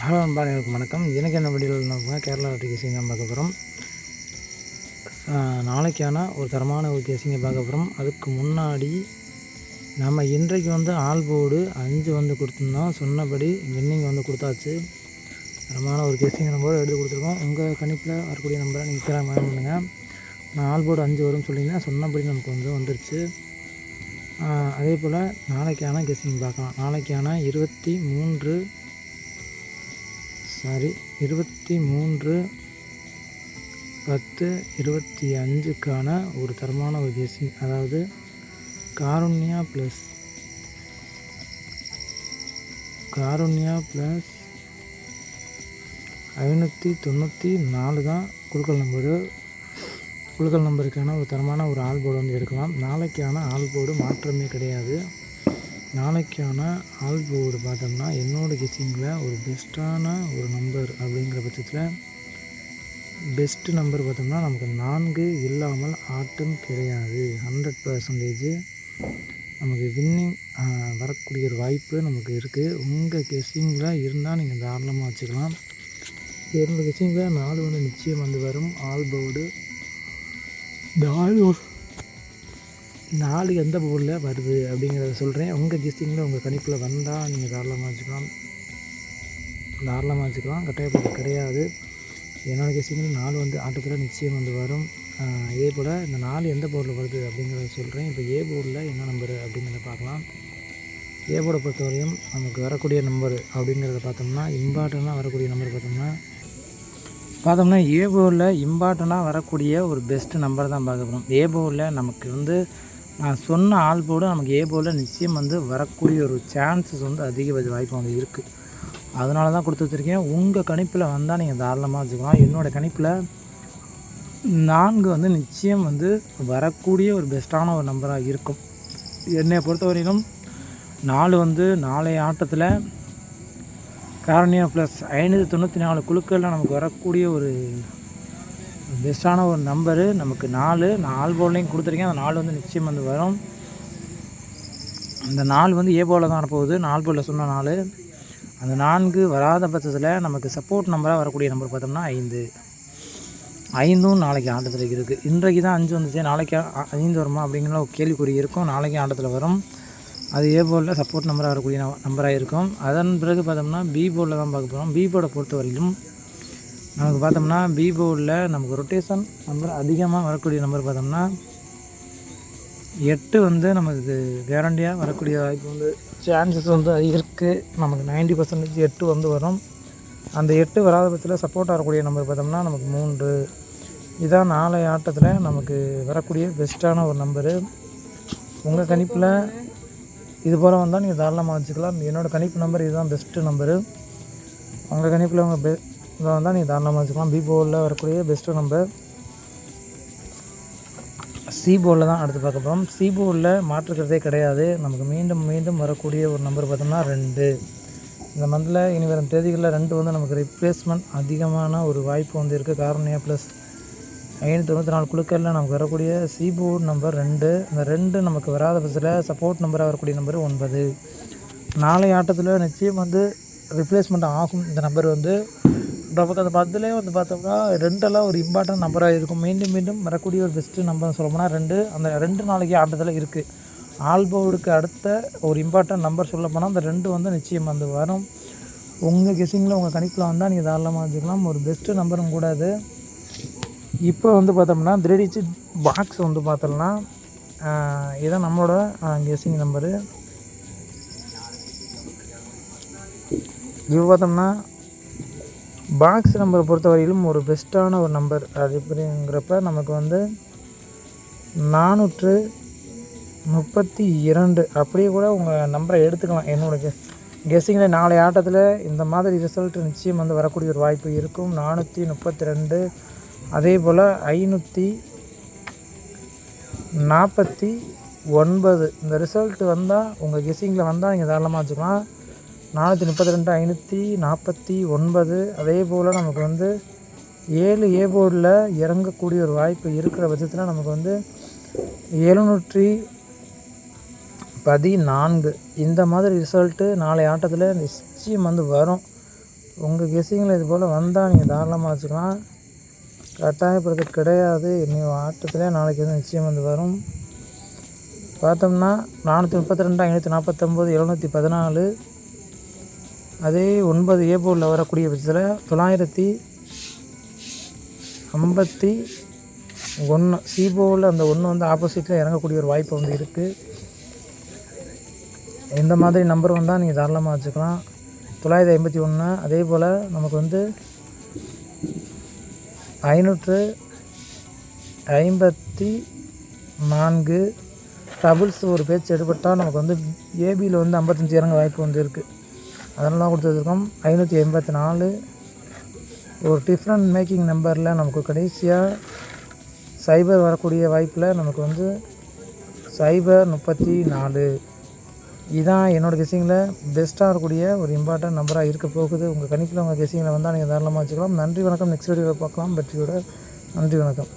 Hello அன்பாளர்களுக்கு வணக்கம். எனக்கு என்ன வண்டியில் நம்ம கேரளா கேசிங் தான் பார்க்க போகிறோம் நாளைக்கான ஒரு தரமான ஒரு கேசிங்கை பார்க்க போகிறோம் அதுக்கு முன்னாடி நம்ம இன்றைக்கு வந்து ஆல் போர்டு அஞ்சு வந்து கொடுத்துருந்தோம். சொன்னபடி வின்னிங் வந்து கொடுத்தாச்சு. தரமான ஒரு கேசிங் நம்பர் எடுத்து கொடுத்துருக்கோம். உங்கள் கணிப்பில் வரக்கூடிய நம்பரை நீங்கள் கேட்க பண்ணுங்கள் நான் ஆல் போர்டு அஞ்சு வரும்னு சொல்லியிருந்தேன். சொன்னபடி நமக்கு வந்து வந்துருச்சு. அதே போல் நாளைக்கான கெஸ்ஸிங் பார்க்கலாம். நாளைக்கான இருபத்தி மூன்று சாரி இருபத்தி மூன்று பத்து இருபத்தி அஞ்சுக்கான ஒரு தரமான ஒரு கெஸ்ஸிங் அதாவது காருண்யா ப்ளஸ் காருண்யா ப்ளஸ் ஐநூற்றி தொண்ணூற்றி நாலு தான் குழுக்கள் நம்பரு குழுக்கள் நம்பருக்கான ஒரு தரமான ஒரு ஆள் போர்டு வந்து எடுக்கலாம். நாளைக்கான ஆள் போர்டு மாற்றமே கிடையாது. நாளைக்கான ஆல் பார்த்தோம்னா என்னோடய கெஸிங்கில் ஒரு பெஸ்ட்டான ஒரு நம்பர் அப்படிங்கிற பட்சத்தில் பெஸ்ட்டு நம்பர் பார்த்தோம்னா நமக்கு நான்கு இல்லாமல் ஆட்டம் கிடையாது. ஹண்ட்ரட் பர்சன்டேஜ் நமக்கு வின்னிங் வரக்கூடிய ஒரு வாய்ப்பு நமக்கு இருக்குது உங்கள் கெஸிங்கில் இருந்தால் நீங்கள் தாராளமாக வச்சுக்கலாம். என்னோட கெஸிங்கில் நாலு வந்து நிச்சயம் வந்து வரும். ஆல்போர்டு. இந்த ஆல்போர்டு நாலு எந்த பொருளில் வருது அப்படிங்கிறத சொல்கிறேன் உங்கள் கெஸ்டிங்கில் உங்கள் கணிப்பில் வந்தால் நீங்கள் தாராளமாக வச்சுக்கலாம். தாராளமாக வச்சுக்கலாம். கட்டாயப்பட்டு கிடையாது. என்னோடய கெஸ்டிங்கில் நாலு வந்து ஆட்டத்தில் நிச்சயம் வந்து வரும். இதே போல் இந்த நாலு எந்த போர்டில் வருது அப்படிங்கிறத சொல்கிறேன் இப்போ ஏ போர்டில் என்ன நம்பர் அப்படிங்கிறத பார்க்கலாம். ஏ போர்டை பொறுத்தவரையும் நமக்கு வரக்கூடிய நம்பர் அப்படிங்கிறத பார்த்தோம்னா இம்பார்ட்டண்ட்டாக வரக்கூடிய நம்பர் பார்த்தோம்னா பார்த்தோம்னா ஏ போர்டில் இம்பார்ட்டண்ட்டாக வரக்கூடிய ஒரு பெஸ்ட்டு நம்பர் தான் பார்க்க போகிறோம் ஏ போர்டில் நமக்கு வந்து நான் சொன்ன ஆள் கூட நமக்கு ஏ போல் நிச்சயம் வந்து வரக்கூடிய ஒரு சான்சஸ் வந்து அதிகபட்ச வாய்ப்பு வந்து இருக்குது அதனால தான் கொடுத்து வச்சுருக்கேன். உங்கள் கணிப்பில் வந்தால் நீங்கள் தாராளமாக வச்சுக்கலாம். என்னோடய கணிப்பில் நான்கு வந்து நிச்சயம் வந்து வரக்கூடிய ஒரு பெஸ்ட்டான ஒரு நம்பராக இருக்கும். என்னை பொறுத்தவரையிலும் நாலு வந்து நாளைய ஆட்டத்தில் காரணியா ப்ளஸ் ஐநூற்றி தொண்ணூற்றி நாலு குழுக்களில் நமக்கு வரக்கூடிய ஒரு பெஸ்ட்டான ஒரு நம்பரு. நமக்கு நாலு. நான் ஆல் போர்ட்லேயும் கொடுத்துருக்கேன். அந்த நாலு வந்து நிச்சயம் வந்து வரும். அந்த நாலு வந்து ஏ போர்டில் தான் வரப்போகுது. நாலு போலில் சொன்ன நாலு. அந்த நான்கு வராத பட்சத்தில் நமக்கு சப்போர்ட் நம்பராக வரக்கூடிய நம்பர் பார்த்தோம்னா ஐந்து. ஐந்தும் நாளைக்கு ஆட்டத்தில் இருக்குது இன்றைக்கு தான் அஞ்சு வந்துச்சு. நாளைக்கு ஐந்து வருமா அப்படிங்கிற ஒரு கேள்விக்குறி இருக்கும். நாளைக்கு ஆட்டத்தில் வரும். அது ஏ போலில் சப்போர்ட் நம்பராக வரக்கூடிய நம்பராக இருக்கும். அதன் பிறகு பார்த்தோம்னா பி போலில் தான் பார்க்க போகிறோம் பி போர்டை பொறுத்த வரையிலும் நமக்கு பார்த்தோம்னா பி போர்டில் நமக்கு ரொட்டேஷன் நம்பர் அதிகமாக வரக்கூடிய நம்பர் பார்த்தோம்னா எட்டு வந்து நமக்கு கேரண்டியாக வரக்கூடிய வாய்ப்பு வந்து சான்சஸ் வந்து அது இருக்குது நமக்கு 90% பர்சன்டேஜ் எட்டு வந்து வரும். அந்த எட்டு வராத பட்சத்தில் சப்போர்ட் வரக்கூடிய நம்பர் பார்த்தோம்னா நமக்கு மூன்று. இதான் நாளை ஆட்டத்தில் நமக்கு வரக்கூடிய பெஸ்ட்டான ஒரு நம்பரு உங்கள் கணிப்பில் இது போல் வந்தால் நீங்கள் தாராளமாக வச்சுக்கலாம். என்னோடய கணிப்பு நம்பர் இதுதான் பெஸ்ட்டு நம்பரு உங்கள் கணிப்பில் உங்கள் பெ இதை வந்தால் நீங்கள் தாராளமாக வச்சுக்கலாம் பி போலில் வரக்கூடிய பெஸ்ட்டு நம்பர் சி போலில் தான் அடுத்து பார்க்க போகிறோம் சி போலில் மாற்றுக்கிறதே கிடையாது. நமக்கு மீண்டும் மீண்டும் வரக்கூடிய ஒரு நம்பர் பார்த்தோம்னா ரெண்டு. இந்த மந்தில் இனி வரும் தேதிகளில் ரெண்டு வந்து நமக்கு ரிப்ளேஸ்மெண்ட் அதிகமான ஒரு வாய்ப்பு வந்து இருக்குது காரணியா ப்ளஸ் ஐநூற்றி தொண்ணூற்றி நாலு குழுக்களில் நமக்கு வரக்கூடிய சி போர்டு நம்பர் ரெண்டு. இந்த ரெண்டு நமக்கு வராத பட்சத்தில் சப்போர்ட் நம்பராக வரக்கூடிய நம்பர் ஒன்பது. நாளை ஆட்டத்தில் நிச்சயம் வந்து ரிப்ளேஸ்மெண்ட் ஆகும். இந்த நம்பர் வந்து நமக்கு அந்த பத்திலே வந்து பார்த்தோம்னா ரெண்டெல்லாம் ஒரு இம்பார்ட்டன்ட் நம்பராக இருக்கும். மீண்டும் மீண்டும் வரக்கூடிய ஒரு பெஸ்ட்டு நம்பர் சொல்லப்போனால் ரெண்டு அந்த ரெண்டு நாளைக்கு ஆட்டத்தில் இருக்குது ஆல்பவுடுக்கு அடுத்த ஒரு இம்பார்ட்டன்ட் நம்பர் சொல்லப்போனால் அந்த ரெண்டு வந்து நிச்சயம் வந்து வரும். உங்கள் கெஸிங்கில் உங்கள் கணிப்பில் வந்தால் நீங்கள் தாராளமாக வச்சுக்கலாம். ஒரு பெஸ்ட்டு நம்பரும் கூட அது. இப்போ வந்து பார்த்தோம்னா த்ரீ பாக்ஸ் வந்து பார்த்தோம்னா இதுதான் நம்மளோட கெஸிங் நம்பரு இப்போ பார்த்தோம்னா பாக்ஸ் நம்பரை பொறுத்த வரையிலும் ஒரு பெஸ்ட்டான ஒரு நம்பர் அது எப்படிங்கிறப்ப நமக்கு வந்து நானூற்று முப்பத்தி இரண்டு. அப்படியே கூட உங்கள் நம்பரை எடுத்துக்கலாம். என்னோட கெ கெஸ்ஸிங்கில் நாளை ஆட்டத்தில் இந்த மாதிரி ரிசல்ட் நிச்சயம் வந்து வரக்கூடிய ஒரு வாய்ப்பு இருக்கும். நானூற்றி முப்பத்தி ரெண்டு அதே போல் ஐநூற்றி நாற்பத்தி ஒன்பது. இந்த ரிசல்ட் வந்தால் உங்கள் கெஸ்ஸிங்கில் வந்தால் நீங்கள் தாராளமாக வச்சுக்கலாம். நானூற்றி முப்பத்தி ரெண்டு ஐநூற்றி நாற்பத்தி ஒன்பது. அதே போல் நமக்கு வந்து ஏழு ஏ போர்டில் இறங்கக்கூடிய ஒரு வாய்ப்பு இருக்கிற பட்சத்தில் நமக்கு வந்து எழுநூற்றி பதினான்கு. இந்த மாதிரி ரிசல்ட்டு நாளை ஆட்டத்தில் நிச்சயம் வந்து வரும். உங்கள் கெஸ்ஸிங்கில் இது போல் வந்தால் நீங்கள் தாராளமாக வச்சுக்கலாம். கட்டாயப்படுறது கிடையாது. இன்னும் ஆட்டத்தில் நாளைக்கு வந்து நிச்சயம் வந்து வரும். பார்த்தோம்னா நானூற்றி முப்பத்தி ரெண்டு ஐநூற்றி நாற்பத்தொம்போது எழுநூற்றி பதினாலு. அதே ஒன்பது ஏபோலில் வரக்கூடிய பட்சத்தில் தொள்ளாயிரத்தி ஐம்பத்தி ஒன்று சிபோவில் அந்த ஒன்று வந்து ஆப்போசிட்டில் இறங்கக்கூடிய ஒரு வாய்ப்பு வந்து இருக்குது இந்த மாதிரி நம்பர் வந்தால் நீங்கள் தாராளமாக வச்சுக்கலாம். தொள்ளாயிரத்தி ஐம்பத்தி ஒன்று அதே போல் நமக்கு வந்து ஐநூற்று ஐம்பத்தி நான்கு டபுள்ஸ் ஒரு பேச்சு எடுபட்டால் நமக்கு வந்து ஏபியில் வந்து ஐம்பத்தஞ்சு இறங்க வாய்ப்பு வந்து இருக்குது அதெல்லாம் கொடுத்துருக்கோம் ஐநூற்றி எண்பத்தி நாலு. ஒரு டிஃப்ரெண்ட் மேக்கிங் நம்பரில் நமக்கு கடைசியாக சைபர் வரக்கூடிய வாய்ப்பில் நமக்கு வந்து சைபர் முப்பத்தி நாலு. இதுதான் என்னோடய கெஸிங்கில் பெஸ்ட்டாக இருக்கக்கூடிய ஒரு இம்பார்ட்டன்ட் நம்பராக இருக்க போகுது. உங்கள் கணிப்பில் உங்கள் கெஸிங்கில் வந்தால் நீங்கள் தாராளமாக வச்சுக்கலாம். நன்றி வணக்கம். நெக்ஸ்ட் வீடியோவில் பார்க்கலாம். வெற்றியோட நன்றி வணக்கம்.